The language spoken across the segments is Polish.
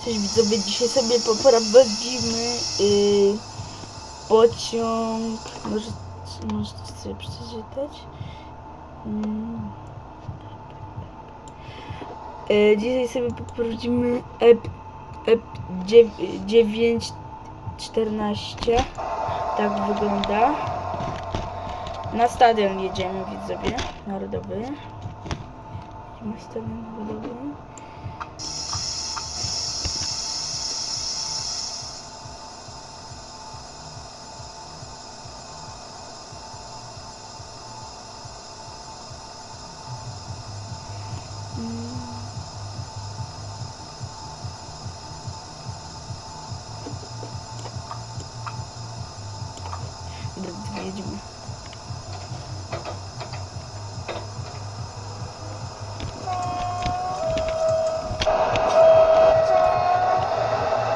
Cześć widzowie, dzisiaj sobie poprowadzimy yy, pociąg. Może, możecie sobie przeczytać. Yy, dzisiaj sobie poprowadzimy EP, EP 914. Tak wygląda. Na stadion jedziemy widzowie, narodowy. Jedziemy stadion narodowy. Dobra, jedziemy.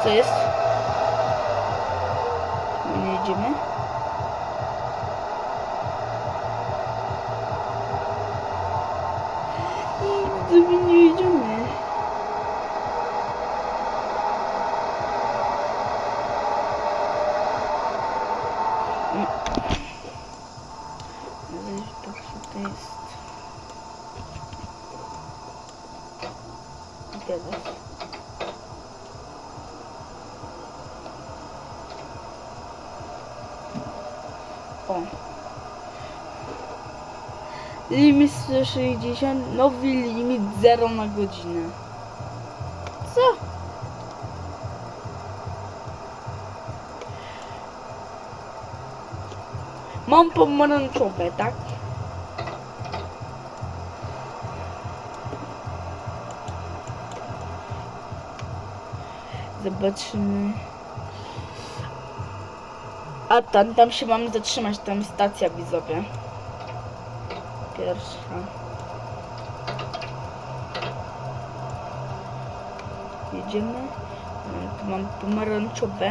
Co jest? Nigdy nie jedziemy. Tak, co to jest? Teraz. O. Limit 160, nowy limit 0 na godzinę. Co? Mam pomarańczowe, tak? Zobaczymy. A tam, tam się mam zatrzymać, tam stacja widzowie. Pierwsza. Jedziemy. No, Tu mam pomarańczowe.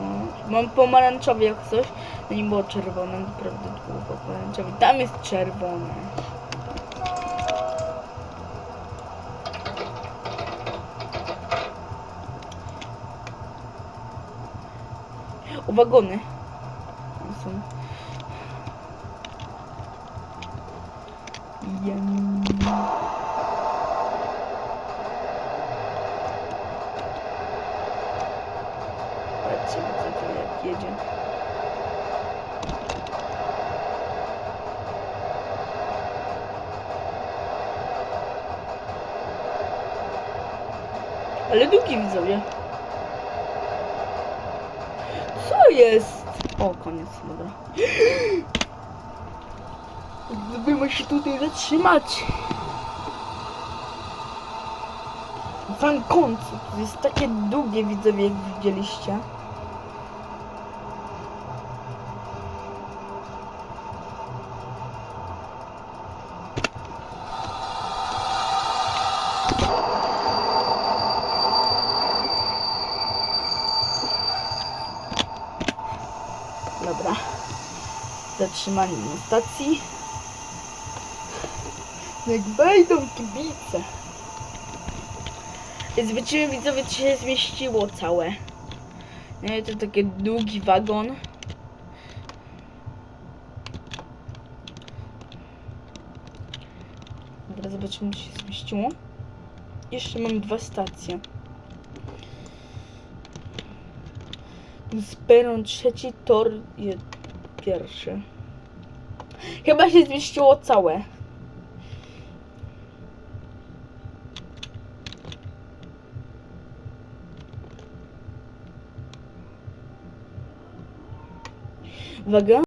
O, mam pomarańczowe jak coś. No nie było czerwone, naprawdę długo pomarańczowe. Tam jest czerwone. O wagony. Są. Jem. Patrzcie, co. Ale długi widzowie. Co jest? O, koniec, dobra. Wy ma się tutaj zatrzymać. Końcu. To jest takie długie, widzowie, jak widzieliście. Dobra. Zatrzymanie na stacji. Jak wejdą kibice. Zobaczymy widzowie, czy się zmieściło całe. Nie, to taki długi wagon. Dobra, zobaczymy, czy się zmieściło. Jeszcze mam dwa stacje. Z peron trzeci, tor pierwszy. Chyba się zmieściło całe. вага